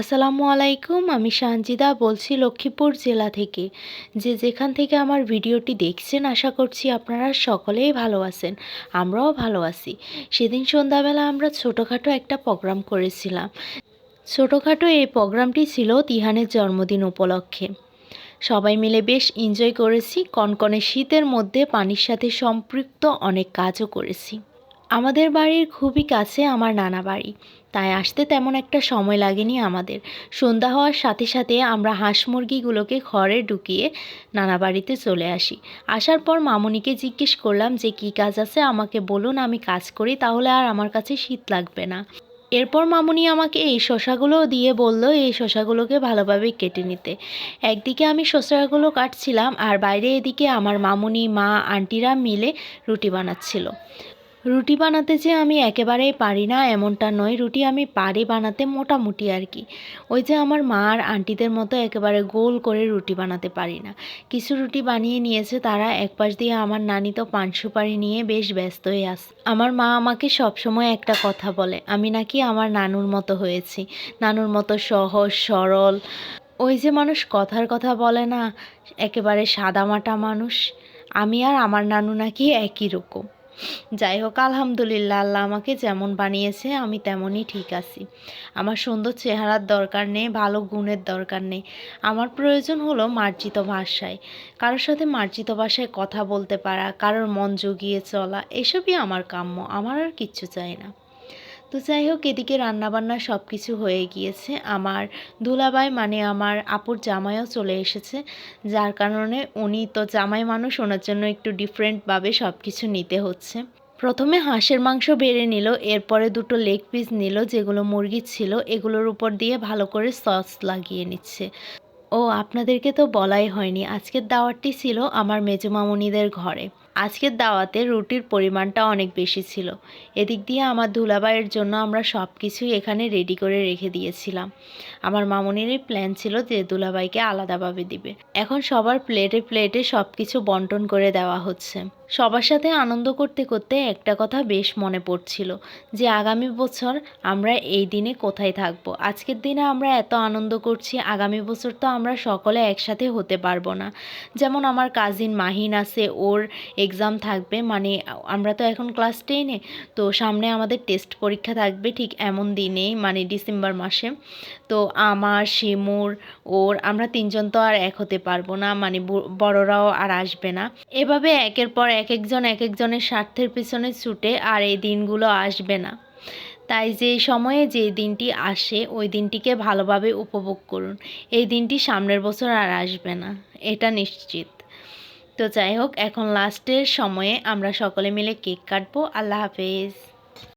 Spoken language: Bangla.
আসসালামু আলাইকুম, আমি সানজিদা বলছি লক্ষ্মীপুর জেলা থেকে। যে যেখান থেকে আমার ভিডিওটি দেখছেন, আশা করছি আপনারা সকলেই ভালো আছেন, আমরাও ভালো আছি। সেদিন সন্ধ্যাবেলা আমরা ছোটোখাটো একটা প্রোগ্রাম করেছিলাম। ছোটোখাটো এই প্রোগ্রামটি ছিল তিহানের জন্মদিন উপলক্ষে। সবাই মিলে বেশ এনজয় করেছি, কনকনে শীতের মধ্যে পানির সাথে সম্পৃক্ত অনেক কাজও করেছি। আমাদের বাড়ির খুবই কাছে আমার নানা বাড়ি। তাই আসতে তেমন একটা সময় লাগেনি আমাদের। সন্ধ্যা হওয়ার সাথে সাথে আমরা হাঁস মুরগিগুলোকে ঘরে ঢুকিয়ে নানা বাড়িতে চলে আসি। আসার পর মামুনিকে জিজ্ঞেস করলাম যে, কী কাজ আছে? আমাকে বলুন, আমি কাজ করি, তাহলে আর আমার কাছে শীত লাগবে না। এরপর মামুনি আমাকে এই শশাগুলো দিয়ে বলল, এই শশাগুলোকে ভালোভাবে কেটে নিতে। একদিকে আমি শশাগুলো কাটছিলাম, আর বাইরে এদিকে আমার মামুনি, মা, আন্টিরা মিলে রুটি বানাচ্ছিল। রুটি বানাতে যে আমি একেবারেই পারি না, এমনটা নয়। রুটি আমি পারি বানাতে মোটামুটি আর কি। ওই যে আমার মা আর আন্টিদের মতো একেবারে গোল করে রুটি বানাতে পারি না। কিছু রুটি বানিয়ে নিয়েছে তারা, এক পাশ দিয়ে আমার নানি তো পান সুপারি নিয়ে বেশ ব্যস্ত হয়ে আস। আমার মা আমাকে সবসময় একটা কথা বলে, আমি নাকি আমার নানুর মতো হয়েছি। নানুর মতো সহজ, সরল। ওই যে মানুষ কথার কথা বলে না, একেবারে সাদামাটা মানুষ। আমি আর আমার নানু নাকি একই রকম। যাই হোক আলহামদুলিল্লাহ, আল্লাহ আমাকে যেমন বানিয়েছে, আমি তেমনই ঠিক আছি। আমার সুন্দর চেহারার দরকার নেই, ভালো গুণের দরকার নেই। আমার প্রয়োজন হলো মার্জিত ভাষায়। কারোর সাথে মার্জিত ভাষায় কথা বলতে পারা, কারোর মন জুগিয়ে চলা, এসবই আমার কাম্য, আমার আর কিচ্ছু চাই না। তো যাই হোক, এদিকে রান্নাবান্না সব কিছু হয়ে গিয়েছে। আমার দুলাবাই মানে আমার আপুর জামাইও চলে এসেছে। যার কারণে উনি তো জামাই মানুষ, ওনার জন্য একটু ডিফারেন্টভাবে সব কিছু নিতে হচ্ছে। প্রথমে হাঁসের মাংস বেড়ে নিল, এরপরে দুটো লেগ পিস নিল, যেগুলো মুরগি ছিল, এগুলোর উপর দিয়ে ভালো করে সস লাগিয়ে নিচ্ছে। ও, আপনাদেরকে তো বলাই হয়নি, আজকের দাওয়াতটি ছিল আমার মেজমামুনিদের ঘরে। আজকের দাওয়াতে রুটির পরিমাণটা অনেক বেশি ছিল। এদিক দিয়ে আমার ধুলাবাইয়ের জন্য আমরা সব কিছুই এখানে রেডি করে রেখে দিয়েছিলাম। আমার মামনিরই প্ল্যান ছিল যে দুলাবাইকে আলাদাভাবে দিবে। এখন সবার প্লেটে প্লেটে সব কিছু বন্টন করে দেওয়া হচ্ছে। সবার সাথে আনন্দ করতে করতে একটা কথা বেশ মনে পড়ছিল, যে আগামী বছর আমরা এই দিনে কোথায় থাকব। আজকের দিনে আমরা এত আনন্দ করছি, আগামী বছর তো আমরা সকলে একসাথে হতে পারব না। যেমন আমার কাজিন মাহিন আছে, ওর এক্সাম থাকবে মানে আমরা তো এখন ক্লাস টেনে তো সামনে আমাদের টেস্ট পরীক্ষা থাকবে ঠিক এমন দিনেই মানে ডিসেম্বর মাসে। তো আমার, শিমুর, ওর, আমরা তিনজন তো আর এক হতে পারব না মানে বড়রাও আর আসবে না। এভাবে একের পর এক একজন, এক একজনের স্বার্থের পিছনে ছুটে আর এই দিনগুলো আসবে না। তাই যে সময়ে যে দিনটি আসে, ওই দিনটিকে ভালোভাবে উপভোগ করুন। এই দিনটি সামনের বছর আর আসবে না, এটা নিশ্চিত। তো যাই হোক, এখন লাস্টের সময়ে আমরা সকলে মিলে কেক কাটবো। আল্লাহ হাফেজ।